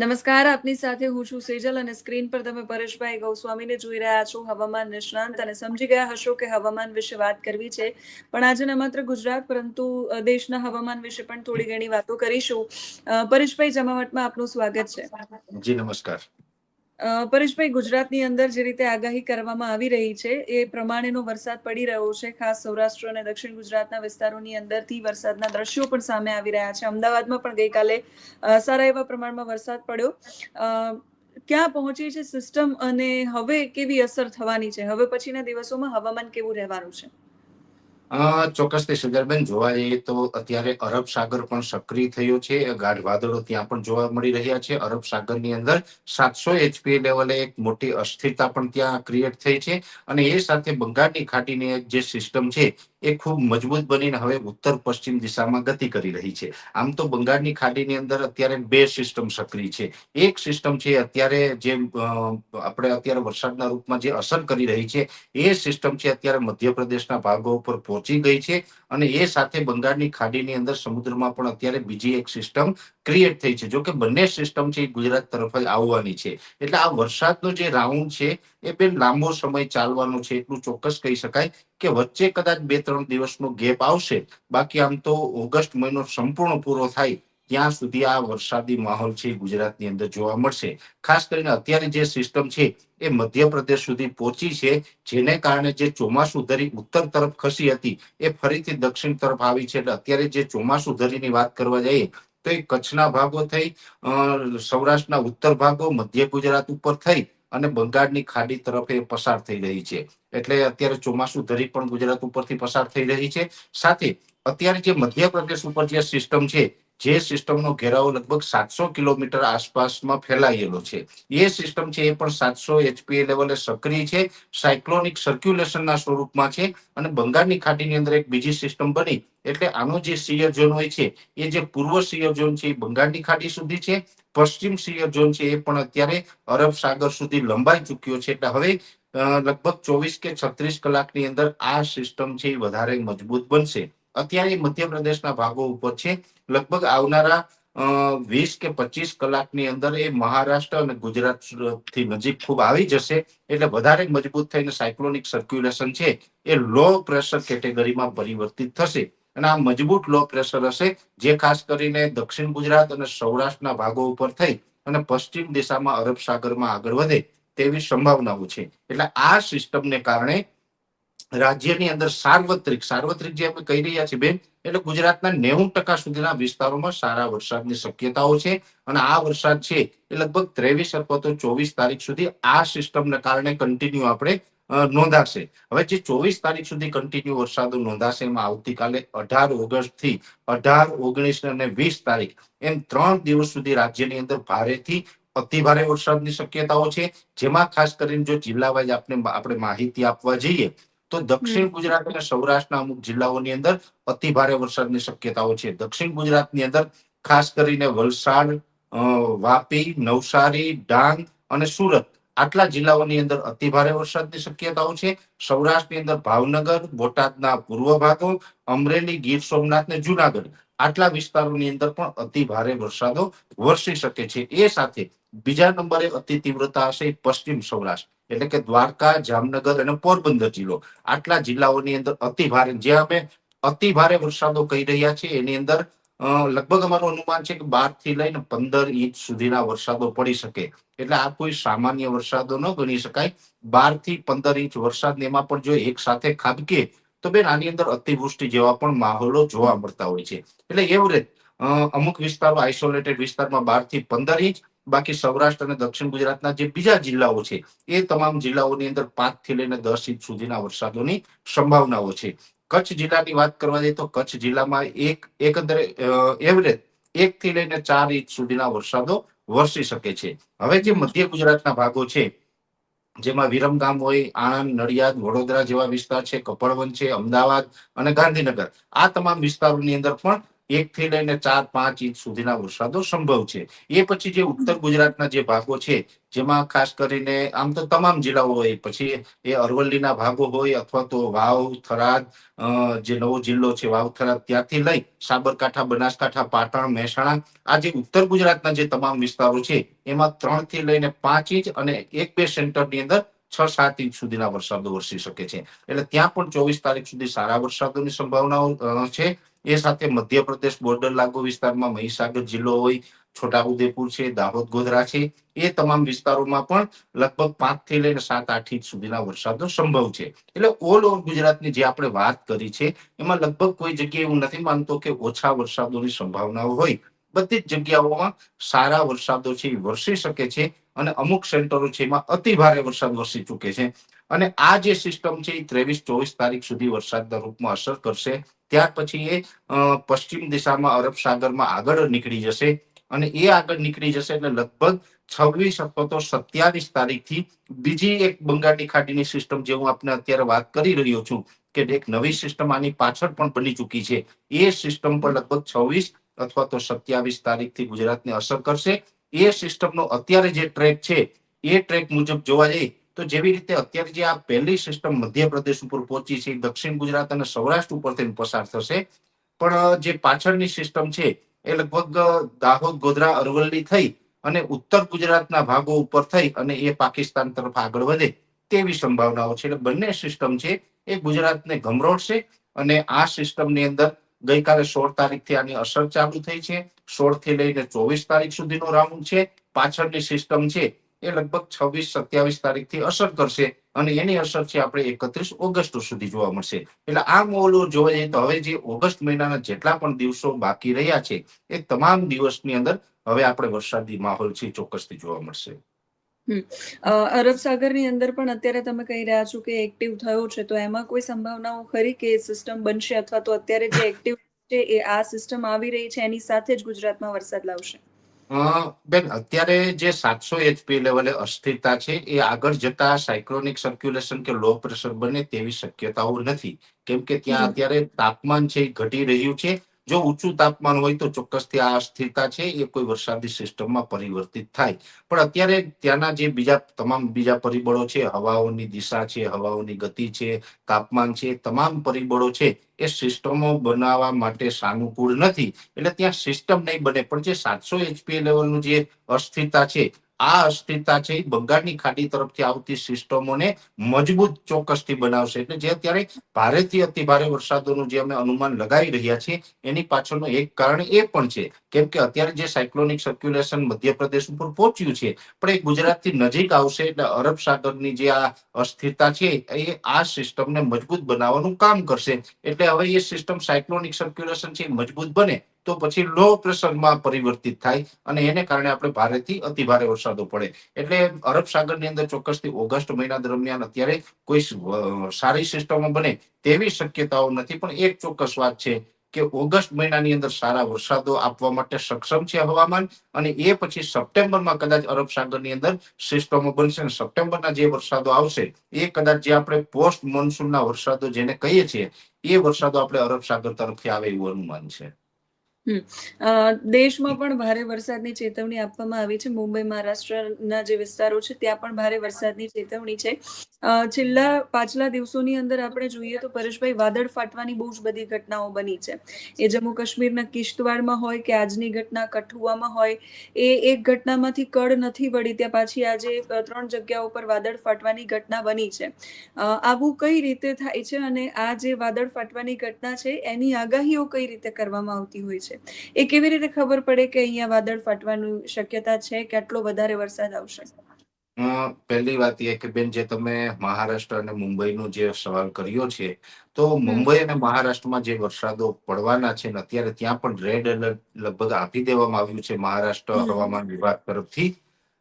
નમસ્કાર, આપની સાથે હું છું સેજલ અને સ્ક્રીન પર તમે પરેશભાઈ ગૌસ્વામીને જોઈ રહ્યા છો હવામાન નિષ્ણાંત અને સમજી ગયા હશો કે હવામાન વિશે વાત કરવી છે. પણ આજે ન માત્ર ગુજરાત, પરંતુ દેશના હવામાન વિશે પણ થોડી ઘણી વાતો કરીશું. પરેશભાઈ, જમાવટમાં આપનું સ્વાગત છે. જી, નમસ્કાર. પરેશભાઈ, ગુજરાતની અંદર જે રીતે આગાહી કરવામાં આવી રહી છે, એ પ્રમાણેનો વરસાદ પડી રહ્યો છે. ખાસ સૌરાષ્ટ્ર અને દક્ષિણ ગુજરાતના વિસ્તારોની અંદરથી વરસાદના દ્રશ્યો પણ સામે આવી રહ્યા છે. અમદાવાદમાં પણ ગઈકાલે સારા એવા પ્રમાણમાં વરસાદ પડ્યો. ક્યાં પહોંચી છે સિસ્ટમ અને હવે કેવી અસર થવાની છે? હવે પછીના દિવસોમાં હવામાન કેવું રહેવાનું છે? અ, ચોક્કસથી સજલબેન જોવા જઈએ તો અત્યારે અરબ સાગર પણ સક્રિય થયો છે. ગાઢ વાદળો ત્યાં પણ જોવા મળી રહ્યા છે. અરબ સાગરની અંદર સાતસો એચપી લેવલે એક મોટી અસ્થિરતા પણ ત્યાં ક્રિએટ થઈ છે. અને એ સાથે બંગાળની ખાટીની જે સિસ્ટમ છે એ ખૂબ મજબૂત બનીને હવે ઉત્તર પશ્ચિમ દિશામાં ગતિ કરી રહી છે. આમ તો બંગાળની ખાડીની અંદર અત્યારે બે સિસ્ટમ સક્રિય છે. એક સિસ્ટમ છે અત્યારે જે આપણે અત્યારે વરસાદના રૂપમાં જે અસર કરી રહી છે, એ સિસ્ટમ છે અત્યારે મધ્યપ્રદેશના ભાગો ઉપર પહોંચી ગઈ છે અને એ સાથે બંગાળની ખાડીની અંદર સમુદ્રમાં પણ અત્યારે બીજી એક સિસ્ટમ ક્રિએટ થઈ છે. જો કે બંને સિસ્ટમ છે ગુજરાત તરફ જ આવવાની છે. એટલે આ વરસાદનો જે રાઉન્ડ છે, એ બેન લાંબો સમય ચાલવાનો છે, એટલું ચોક્કસ કહી શકાય કે વચ્ચે કદાચ બે, ત્રણ દિવસનો ગેપ આવશે, બાકી આમ તો ઓગસ્ટ મહિનો સંપૂર્ણ પૂરો થાય, ત્યાં સુધી આ વરસાદી માહોલ છે ગુજરાતની અંદર જોવા મળશે. ખાસ કરીને અત્યારે જે સિસ્ટમ છે એ મધ્યપ્રદેશ સુધી પહોંચી છે, જેને કારણે જે ચોમાસું ધરી ઉત્તર તરફ ખસી હતી, એ ફરીથી દક્ષિણ તરફ આવી છે. એટલે અત્યારે જે ચોમાસું ધરીની વાત કરવા જઈએ, તો એ કચ્છના ભાગો થઈ સૌરાષ્ટ્રના ઉત્તર ભાગો, મધ્ય ગુજરાત ઉપર થઈ અને બંગાળની ખાડી તરફ એ પસાર થઈ રહી છે. એટલે અત્યારે ચોમાસું ધરી પણ ગુજરાત ઉપરથી પસાર થઈ રહી છે. સાથે અત્યારે જે મધ્યપ્રદેશ ઉપર જે સિસ્ટમ છે જે સિસ્ટમનો ઘેરાવો લગભગ સાતસો કિલોમીટર આસપાસમાં ફેલાયેલો છે. એ સિસ્ટમ છે એ પણ સાતસો એચપીએ લેવલે સક્રિય છે, સાયક્લોનિક સર્ક્યુલેશનના સ્વરૂપમાં છે અને બંગાળની ખાડીની અંદર એક બીજી સિસ્ટમ બની. એટલે આનો જે સિયર ઝોન હોય છે, એ જે પૂર્વ સિયર ઝોન છે એ બંગાળની ખાડી સુધી છે. પશ્ચિમ સિયર ઝોન છે એ પણ અત્યારે અરબ સાગર સુધી લંબાઈ ચૂક્યો છે. એટલે હવે લગભગ ચોવીસ કે છત્રીસ કલાકની અંદર આ સિસ્ટમ છે એ વધારે મજબૂત બનશે. અત્યારે મધ્યપ્રદેશના ભાગો ઉપર છે. લગભગ આવનારા વીસ કે પચીસ કલાકની અંદર એ મહારાષ્ટ્ર અને ગુજરાતથી નજીક ખૂબ આવી જશે. એટલે વધારે મજબૂત થઈને સાયક્લોનિક સર્ક્યુલેશન છે એ લો પ્રેશર કેટેગરીમાં પરિવર્તિત થશે. અને આ મજબૂત લો પ્રેશર હશે જે ખાસ કરીને દક્ષિણ ગુજરાત અને સૌરાષ્ટ્રના ભાગો ઉપર થઈ અને પશ્ચિમ દિશામાં અરબ સાગરમાં આગળ વધે તેવી સંભાવનાઓ છે. એટલે આ સિસ્ટમને કારણે રાજ્યની અંદર સાર્વત્રિક સાર્વત્રિક જે આપણે કહી રહ્યા છીએ બેન, એટલે ગુજરાતના નેવું ટકા સુધીના વિસ્તારોમાં સારા વરસાદની શક્યતાઓ છે અને આ વરસાદ છે એ લગભગ ત્રેવીસ અથવા તો ચોવીસ તારીખ સુધી આ સિસ્ટમને કારણે કન્ટિન્યુ આપણે નોંધાશે. હવે જે ચોવીસ તારીખ સુધી કન્ટિન્યુ વરસાદો નોંધાશે એમાં આવતીકાલે અઢાર ઓગસ્ટથી અઢાર, ઓગણીસ અને વીસ તારીખ એમ ત્રણ દિવસ સુધી રાજ્યની અંદર ભારેથી અતિ ભારે વરસાદની શક્યતાઓ છે. જેમાં ખાસ કરીને જો જિલ્લા વાઇઝ આપણે આપણે માહિતી આપવા જઈએ તો દક્ષિણ ગુજરાત અને સૌરાષ્ટ્રના અમુક જિલ્લાઓની અંદર અતિ ભારે વરસાદની શક્યતાઓ છે. દક્ષિણ ગુજરાતની અંદર ખાસ કરીને વલસાડ વાપી નવસારી ડાંગ અને સુરત આટલા જિલ્લાઓની અંદર અતિ ભારે વરસાદની શક્યતાઓ છે. સૌરાષ્ટ્રની અંદર ભાવનગર બોટાદના પૂર્વ ભાગો અમરેલી ગીર સોમનાથ ને જુનાગઢ આટલા વિસ્તારોની અંદર પણ અતિ ભારે વરસાદો વરસી શકે છે. એ સાથે બીજા નંબરે અતિ તીવ્રતા હશે પશ્ચિમ સૌરાષ્ટ્ર. એટલે કે દ્વારકા, જામનગર અને પોરબંદર જિલ્લો. આટલા જિલ્લાઓની અંદર અતિ ભારે, જે અમે અતિ ભારે વરસાદો કહી રહ્યા છીએ, એની અંદર લગભગ અમારું અનુમાન છે કે બારથી લઈને પંદર ઇંચ સુધીના વરસાદો પડી શકે. એટલે આ કોઈ સામાન્ય વરસાદો ન ગણી શકાય. બારથી પંદર ઇંચ વરસાદ એમાં પણ જો એક સાથે ખાબકે, તો બેન આની અંદર અતિવૃષ્ટિ જેવા પણ માહોલો જોવા મળતા હોય છે. એટલે એવરેજ અમુક વિસ્તારો આઇસોલેટેડ વિસ્તારમાં બારથી પંદર ઇંચ બાકી સૌરાષ્ટ્ર અને દક્ષિણ ગુજરાતના જે બીજા જિલ્લાઓ છે, એ તમામ જિલ્લાઓની અંદર પાંચથી લઈને દસ ઇંચ સુધીના વરસાદોની સંભાવનાઓ છે. કચ્છ જિલ્લાની વાત કરવા જઈએ તો કચ્છ જિલ્લામાં એક, એકંદરે એવરેજ એક થી લઈને ચાર ઇંચ સુધીના વરસાદો વરસી શકે છે. હવે જે મધ્ય ગુજરાતના ભાગો છે, જેમાં વિરમગામ હોય, આણંદ, નડિયાદ, વડોદરા જેવા વિસ્તાર છે કપડવન છે, અમદાવાદ અને ગાંધીનગર, આ તમામ વિસ્તારોની અંદર પણ એક થી લઈને ચાર, પાંચ ઇંચ સુધીના વરસાદો સંભવ છે. એ પછી જે ઉત્તર ગુજરાતના જે ભાગો છે, જેમાં ખાસ કરીને આમ તો તમામ જિલ્લાઓ હોય, પછી એ અરવલ્લીના ભાગો હોય અથવા તો વાવ, થરાદ જે નવો જિલ્લો છે, વાવ, થરાદ, ત્યાંથી લઈ સાબરકાંઠા, બનાસકાંઠા, પાટણ, મહેસાણા, આ જે ઉત્તર ગુજરાતના જે તમામ વિસ્તારો છે, એમાં ત્રણથી લઈને પાંચ ઇંચ અને એક બે સેન્ટરની અંદર છ સાત ઇંચ સુધીના વરસાદો વરસી શકે છે. એટલે ત્યાં પણ ચોવીસ તારીખ સુધી સારા વરસાદોની સંભાવનાઓ છે. એ સાથે મધ્યપ્રદેશ બોર્ડર લાગુ વિસ્તારમાં મહીસાગર જિલ્લો હોય, છોટાઉદેપુર છે, દાહોદ, ગોધરા છે, એ તમામ વિસ્તારોમાં પણ લગભગ પાંચથી લઈને સાત આઠ ઇંચ સુધીના વરસાદો સંભવ છે. એટલે ઓલ ઓવર ગુજરાતની જે આપણે વાત કરી છે, એમાં લગભગ કોઈ જગ્યાએ એવું નથી માનતો કે ઓછા વરસાદોની સંભાવનાઓ હોય. બધી જ જગ્યાઓમાં સારા વરસાદો છે વરસી શકે છે. અને અમુક સેન્ટરો છે એમાં અતિ ભારે વરસાદ વરસી ચૂકે છે. અને આ જે સિસ્ટમ છે એ ત્રેવીસ ચોવીસ તારીખ સુધી વરસાદના રૂપમાં અસર કરશે. ત્યાર પછી એ પશ્ચિમ દિશામાં અરબ સાગરમાં આગળ નીકળી જશે. અને એ આગળ નીકળી જશે એટલે લગભગ છવ્વીસ અથવા તો સત્યાવીસ તારીખથી બીજી એક બંગાળની ખાડીની સિસ્ટમ જે હું આપને અત્યારે વાત કરી રહ્યો છું કે એક નવી સિસ્ટમ આની પાછળ પણ બની ચૂકી છે. એ સિસ્ટમ પર લગભગ છવ્વીસ અથવા તો સત્યાવીસ તારીખથી ગુજરાતને અસર કરશે. એ સિસ્ટમનો અત્યારે જે ટ્રેક છે, એ ટ્રેક મુજબ જોવા જઈએ, તો જેવી રીતે અત્યારે જે આ પહેલી સિસ્ટમ મધ્યપ્રદેશ ઉપર પહોંચી છે, દક્ષિણ ગુજરાત અને સૌરાષ્ટ્ર ઉપર થઈને પસાર થશે, પણ જે પાછળની સિસ્ટમ છે, એ લગભગ દાહોદ, ગોધરા, અરવલ્લી થઈ અને ઉત્તર ગુજરાતના ભાગો ઉપર થઈ અને એ પાકિસ્તાન તરફ આગળ વધે તેવી સંભાવનાઓ છે. એટલે બંને સિસ્ટમ છે, એ ગુજરાતને ગમરોડશે અને આ સિસ્ટમની અંદર ગઈકાલે સોળ તારીખથી આની અસર ચાલુ થઈ છે. સોળથી લઈને ચોવીસ તારીખ સુધીનો રાઉન્ડ છે. પાછળની સિસ્ટમ છે એ લગભગ છવ્વીસ, સત્યાવીસ તારીખથી અસર કરશે અને એની અસર છે આપણે એકત્રીસ ઓગસ્ટ સુધી જોવા મળશે. એટલે આ મોલો જોવા જઈએ તો હવે જે ઓગસ્ટ મહિનાના જેટલા પણ દિવસો બાકી રહ્યા છે, એ તમામ દિવસની અંદર હવે આપણે વરસાદી માહોલ છે ચોક્કસથી જોવા મળશે. અરબ સાગરની અંદર પણ અત્યારે તમે કહી રહ્યા છો કે એક્ટિવ થયો છે તો એમાં કોઈ સંભાવનાઓ ખરી કે સિસ્ટમ બનશે અથવા તો અત્યારે જે એક્ટિવ છે એ આ સિસ્ટમ આવી રહી છે એની સાથે જ ગુજરાતમાં વરસાદ લાવશે? બેન અત્યારે જે સાતસો એચપી લેવલે અસ્થિરતા છે એ આગળ જતા સાયક્લોનિક સર્ક્યુલેશન કે લો પ્રેશર બને તેવી શક્યતાઓ નથી. કેમ કે ત્યાં અત્યારે તાપમાન છે એ ઘટી રહ્યું છે જો ઊંચું તાપમાન હોય તો ચોક્કસથી આ અસ્થિરતા છે, એ કોઈ વરસાદી સિસ્ટમમાં પરિવર્તિત થાય. પણ અત્યારે ત્યાંના જે બીજા, તમામ બીજા પરિબળો છે, હવાઓની દિશા છે, હવાઓની ગતિ છે, તાપમાન છે, તમામ પરિબળો છે, એ સિસ્ટમો બનાવવા માટે સાનુકૂળ નથી. એટલે ત્યાં સિસ્ટમ નહીં બને, પણ જે સાતસો એચપી લેવલનું જે અસ્થિરતા છે આ અસ્થિરતા છે બંગાળની ખાડી તરફથી આવતી સિસ્ટમોને મજબૂત ચોક્કસથી બનાવશે. એટલે જે અત્યારે ભારેથી અતિ ભારે વરસાદોનું જે અમે અનુમાન લગાવી રહ્યા છીએ, એની પાછળનું એક કારણ એ પણ છે કેમ કે અત્યારે જે સાયક્લોનિક સર્ક્યુલેશન મધ્યપ્રદેશ ઉપર પહોંચ્યું છે, પણ એ ગુજરાતથી નજીક આવશે એટલે અરબ સાગરની જે આ અસ્થિરતા છે એ આ સિસ્ટમને મજબૂત બનાવવાનું કામ કરશે. એટલે હવે એ સિસ્ટમ સાયક્લોનિક સર્ક્યુલેશન છે મજબૂત બને. તો પછી લો પ્રેશરમાં પરિવર્તિત થાય અને એને કારણે આપણે ભારેથી અતિ ભારે વરસાદો પડે. એટલે અરબ સાગરની અંદર ચોક્કસથી ઓગસ્ટ મહિના દરમિયાન અત્યારે કોઈ સારી સિસ્ટમો બને તેવી શક્યતાઓ નથી. પણ એક ચોક્કસ વાત છે કે ઓગસ્ટ મહિનાની અંદર સારા વરસાદો આપવા માટે સક્ષમ છે હવામાન અને એ પછી સપ્ટેમ્બરમાં કદાચ અરબ સાગરની અંદર સિસ્ટમો બનશે અને સપ્ટેમ્બરના જે વરસાદો આવશે એ કદાચ જે આપણે પોસ્ટ મોન્સૂનના વરસાદો જેને કહીએ છીએ એ વરસાદો આપણે અરબ સાગર તરફથી આવે એવું અનુમાન છે. દેશમાં પણ ભારે વરસાદની ચેતવણી આપવામાં આવી છે. મુંબઈ, મહારાષ્ટ્રના જે વિસ્તારો છે, ત્યાં પણ ભારે વરસાદની ચેતવણી છે. છેલ્લા પાછલા દિવસોની અંદર આપણે જોઈએ તો પરેશભાઈ, વાદળ ફાટવાની બહુ જ બધી ઘટનાઓ બની છે. એ જમ્મુ કાશ્મીરના કિશ્તવાડમાં હોય કે આજની ઘટના કઠુઆમાં હોય, એ એક ઘટનામાંથી કડ નથી વળી. ત્યાં પાછી આજે ત્રણ જગ્યાઓ પર વાદળ ફાટવાની ઘટના બની છે. આવું કઈ રીતે થાય છે અને આ જે વાદળ ફાટવાની ઘટના છે, એની આગાહીઓ કઈ રીતે કરવામાં આવતી હોય છે? એ કેવી રીતે ખબર પડે કે અહીંયા વાદળ ફાટવાની શક્યતા છે? કે આટલો વધારે વરસાદ આવશે? પહેલી વાત એ કે બેન જે તમે મહારાષ્ટ્ર અને મુંબઈનો જે સવાલ કર્યો છે તો મુંબઈ અને મહારાષ્ટ્રમાં જે વરસાદો પડવાના છે ને અત્યારે ત્યાં પણ રેડ એલર્ટ લગભગ આપી દેવામાં આવ્યું છે મહારાષ્ટ્ર હવામાન વિભાગ તરફથી.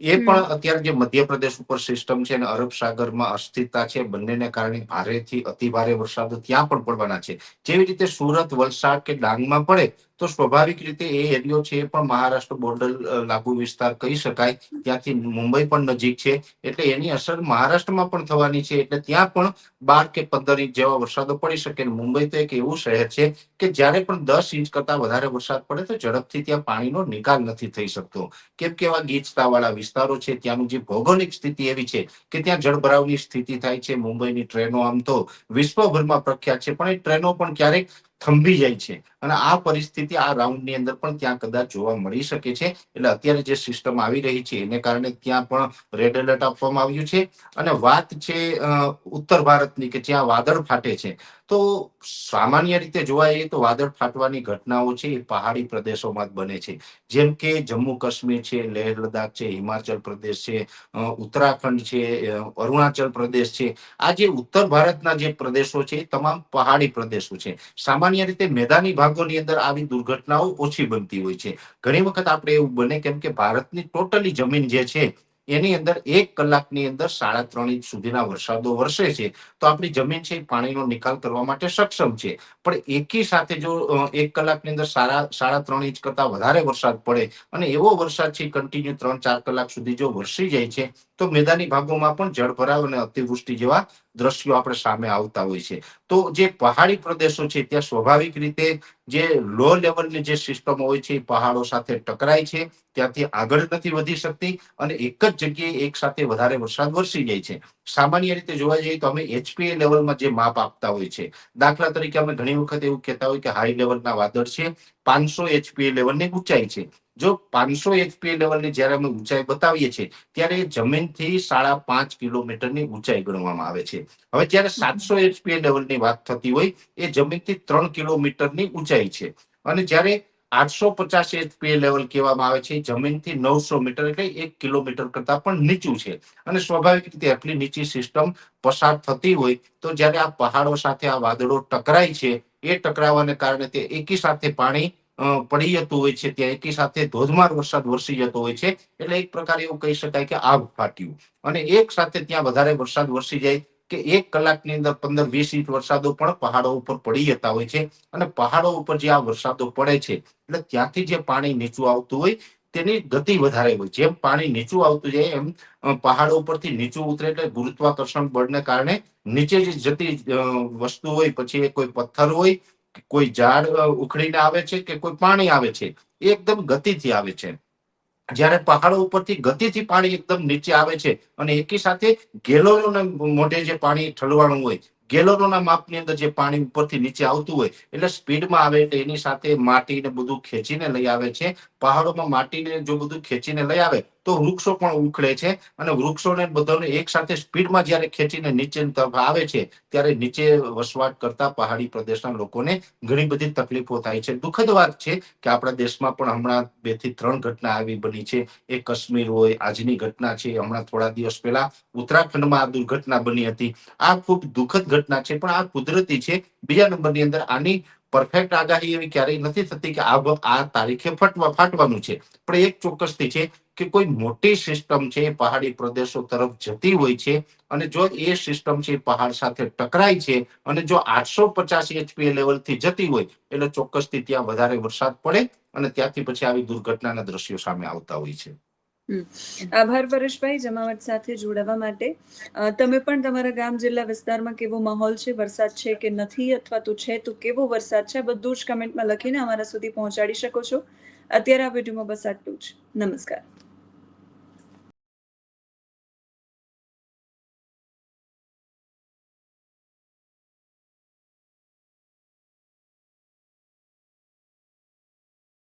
એ પણ અત્યારે જે મધ્યપ્રદેશ ઉપર સિસ્ટમ છે અને અરબ સાગરમાં અસ્થિરતા છે બંનેને કારણે ભારેથી અતિ ભારે વરસાદો ત્યાં પણ પડવાના છે. જેવી રીતે સુરત વલસાડ કે ડાંગમાં પડે તો સ્વાભાવિક રીતે એ એરિયો છે એ પણ મહારાષ્ટ્ર બોર્ડર લાગુ વિસ્તાર કહી શકાય. ત્યાંથી મુંબઈ પણ નજીક છે. એટલે એની અસર મહારાષ્ટ્રમાં પણ થવાની છે. એટલે ત્યાં પણ બાર કે પંદર ઇંચ જેવા વરસાદો પડી શકે. મુંબઈ તો એક એવું શહેર છે કે જ્યારે પણ દસ ઇંચ કરતા વધારે વરસાદ પડે તો ઝડપથી ત્યાં પાણીનો નિકાલ નથી થઈ શકતો. કેમ કે એવા ગીચતા વાળા વિસ્તારો છે, ત્યાંનું જે ભૌગોલિક સ્થિતિ એવી છે કે ત્યાં જળભરાવની સ્થિતિ થાય છે, મુંબઈની ટ્રેનો આમ તો વિશ્વભરમાં પ્રખ્યાત છે. પણ એ ટ્રેનો પણ ક્યારેક થંભી જાય છે. અને આ પરિસ્થિતિ આ રાઉન્ડની અંદર પણ ત્યાં કદાચ જોવા મળી શકે છે. એટલે અત્યારે જે સિસ્ટમ આવી રહી છે, એને કારણે ત્યાં પણ રેડ એલર્ટ આપવામાં આવ્યું છે. અને વાત છે ઉત્તર ભારતની કે જ્યાં વાદળ ફાટે છે. તો સામાન્ય રીતે જોવા જઈએ તો વાદળ ફાટવાની ઘટનાઓ છે, એ પહાડી પ્રદેશોમાં જ બને છે. જેમ કે જમ્મુ કાશ્મીર છે, લેહ લદ્દાખ છે, હિમાચલ પ્રદેશ છે ઉત્તરાખંડ છે અરુણાચલ પ્રદેશ છે. આ જે ઉત્તર ભારતના જે પ્રદેશો છે તમામ પહાડી પ્રદેશો છે. સામાન્ય રીતે મેદાની ભાગોની અંદર આવી દુર્ઘટનાઓ ઓછી બનતી હોય છે. ઘણી વખત આપણે એવું બને કેમ કે ભારતની ટોટલી જમીન જે છે, એની અંદર એક કલાકની અંદર સાડા ત્રણ ઇંચ સુધીના વરસાદો વરસે છે. તો આપણી જમીન છે પાણીનો નિકાલ કરવા માટે સક્ષમ છે. પણ એકી સાથે જો એક કલાકની અંદર સાડા સાડા ત્રણ ઇંચ કરતા વધારે વરસાદ પડે અને એવો વરસાદ છે કન્ટિન્યુ ત્રણ ચાર કલાક સુધી જો વરસી જાય છે તો મેદાની ભાગોમાં પણ જળભરાવ અને અતિવૃષ્ટિ જેવા દ્રશ્યો આપણે સામે આવતા હોય છે. તો જે પહાડી પ્રદેશો છે, ત્યાં સ્વાભાવિક રીતે જે લો લેવલની જે સિસ્ટમ હોય છે પહાડો સાથે ટકરાય છે. ત્યાંથી આગળ નથી વધી શકતી અને એક જ જગ્યાએ એક સાથે વધારે વરસાદ વરસી જાય છે. સામાન્ય રીતે જોવા જઈએ તો અમે એચપીએ લેવલમાં જે માપ આપતા હોય છે. દાખલા તરીકે અમે ઘણી વખત એવું કહેતા હોય કે હાઈ લેવલના વાદળ છે, પાંચસો એચપીએ લેવલની ઊંચાઈ છે. જો પાંચસો એચપીએ લેવલની જ્યારે અમે ઊંચાઈ બતાવીએ છીએ, ત્યારે જમીનથી સાડા પાંચ કિલોમીટરની ઊંચાઈ ગણવામાં આવે છે. હવે જ્યારે સાતસો એચપીએ લેવલની વાત થતી હોય, એ જમીનથી ત્રણ કિલોમીટરની ઊંચાઈ છે. અને જ્યારે આઠસો પચાસ એચપીએ લેવલ કહેવામાં આવે છે જમીનથી નવસો મીટર એટલે એક કિલોમીટર કરતા પણ નીચું છે. અને સ્વાભાવિક રીતે આટલી નીચી સિસ્ટમ પસાર થતી હોય, તો જ્યારે આ પહાડો સાથે આ વાદળો ટકરાય છે, એ ટકરાવાને કારણે તે એકી સાથે પાણી પડી જતું હોય છે ત્યાં એકી સાથે ધોધમાર વરસાદ વરસી જતો હોય છે. એટલે એક પ્રકારે એવું કહી શકાય કે આગ ફાટ્યું. અને એક સાથે ત્યાં વધારે વરસાદ વરસી જાય કે એક કલાકની અંદર પંદર વીસ ઇંચ વરસાદો પણ પહાડો ઉપર પડી જતા હોય છે. અને પહાડો ઉપર જે આ વરસાદો પડે છે, એટલે ત્યાંથી જે પાણી નીચું આવતું હોય તેની ગતિ વધારે હોય. જેમ પાણી નીચું આવતું જાય, એમ પહાડો ઉપરથી નીચું ઉતરે એટલે ગુરુત્વાકર્ષણ બળને કારણે નીચે જે જતી વસ્તુ હોય, પછી એ કોઈ પથ્થર હોય કોઈ ઝાડ ઉખડીને આવે છે કે કોઈ પાણી આવે છે, એ એકદમ ગતિથી આવે છે. જ્યારે પહાડો ઉપરથી ગતિથી પાણી એકદમ નીચે આવે છે અને એકી સાથે ગેલોરોના મોઢે જે પાણી ઠલવાનું હોય ગેલોરોના માપની અંદર જે પાણી ઉપરથી નીચે આવતું હોય, એટલે સ્પીડમાં આવે એટલે એની સાથે માટીને બધું ખેંચીને લઈ આવે છે. પહાડોમાં માટીને જો બધું ખેંચીને લઈ આવે તો વૃક્ષો પણ ઉખડે છે અને વૃક્ષોને બધાને એક સાથે સ્પીડમાં જ્યારે ખેંચીને નીચે તરફ આવે છે, ત્યારે નીચે વસવાટ કરતા પહાડી પ્રદેશના લોકોને ઘણી બધી તકલીફો થાય છે. દુઃખદ વાત છે કે આપણા દેશમાં પણ હમણાં બેથી ત્રણ ઘટના આવી બની છે. એ કાશ્મીર હોય, આજની ઘટના છે, હમણાં થોડા દિવસ પહેલા ઉત્તરાખંડમાં આ દુર્ઘટના બની હતી. આ ખૂબ દુઃખદ ઘટના છે, પણ આ કુદરતી છે. બીજા નંબરની અંદર આની પરફેક્ટ આગાહી એવી ક્યારેય નથી થતી કે આ આ તારીખે ફટવા ફાટવાનું છે. પણ એક ચોક્કસથી છે કે કોઈ મોટી સિસ્ટમ છે પહાડી પ્રદેશો તરફ જતી હોય છે અને જો એ સિસ્ટમ છે પહાડ સાથે ટકરાય છે અને જો આઠસો પચાસ એચપી લેવલથી જતી હોય, એટલે ચોક્કસથી ત્યાં વધારે વરસાદ પડે અને ત્યાંથી પછી આવી દુર્ઘટનાના દ્રશ્યો સામે આવતા હોય છે. આભાર પરેશભાઈ જમાવટ સાથે જોડાવા માટે. તમે પણ તમારા ગામ જિલ્લા વિસ્તારમાં કેવો માહોલ છે? વરસાદ છે કે નથી અથવા તો છે તો કેવો વરસાદ છે? બધું જ કમેન્ટમાં લખીને અમારા સુધી પહોંચાડી શકો છો. અત્યારે આ વિડીયોમાં બસ આટલું જ. નમસ્કાર.